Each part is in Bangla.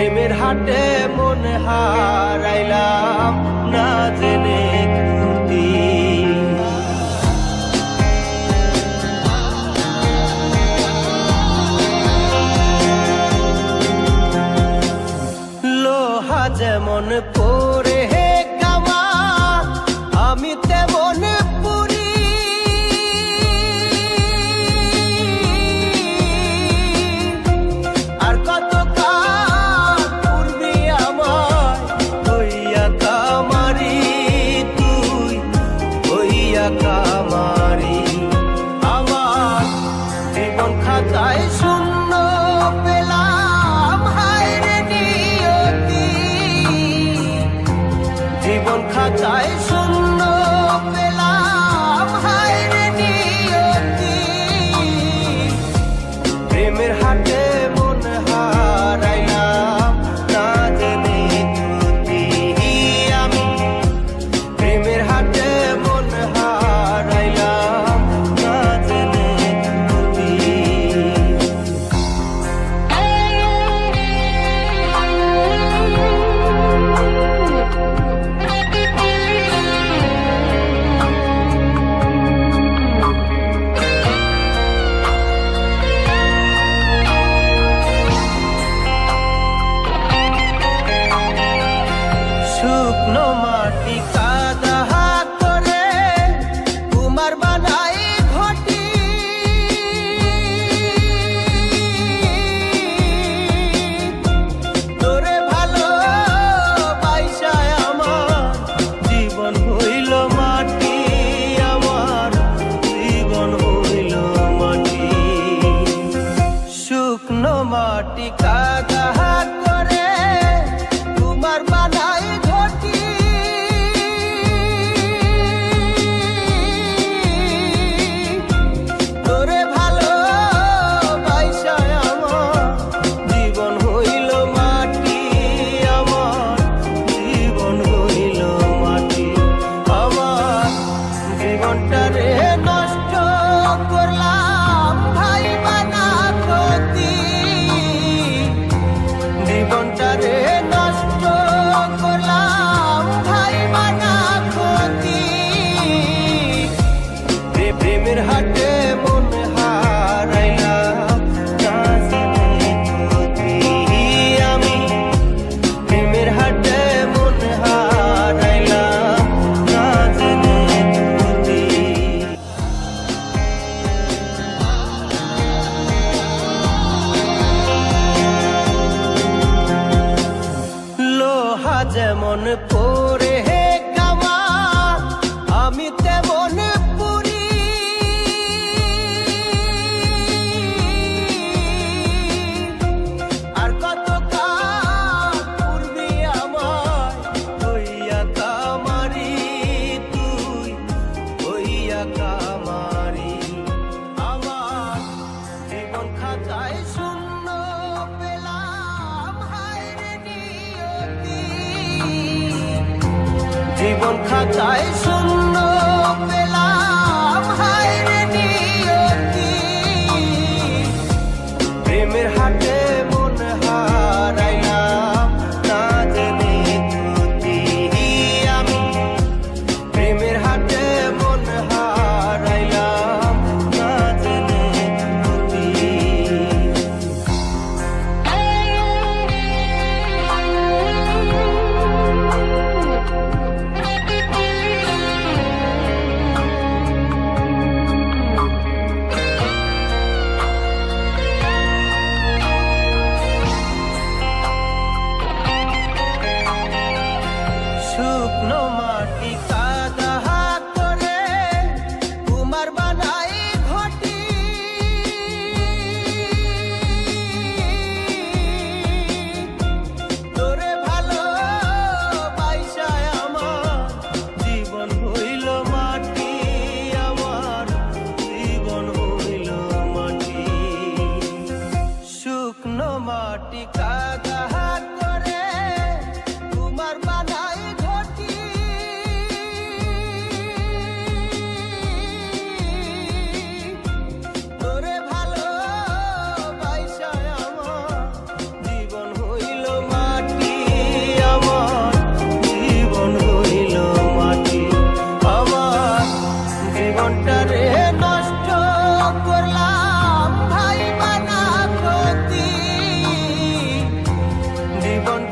প্রেমের হাটে মনে হারাইলাম না যে খাতায় শূন্য পেলে হইল মাটি আমার জীবন হইল মাটি। শুকনো মাটি করে তোমার মানে জীবন খাতায় শূন্য পেলাম। জীবন খাতায়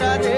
চারে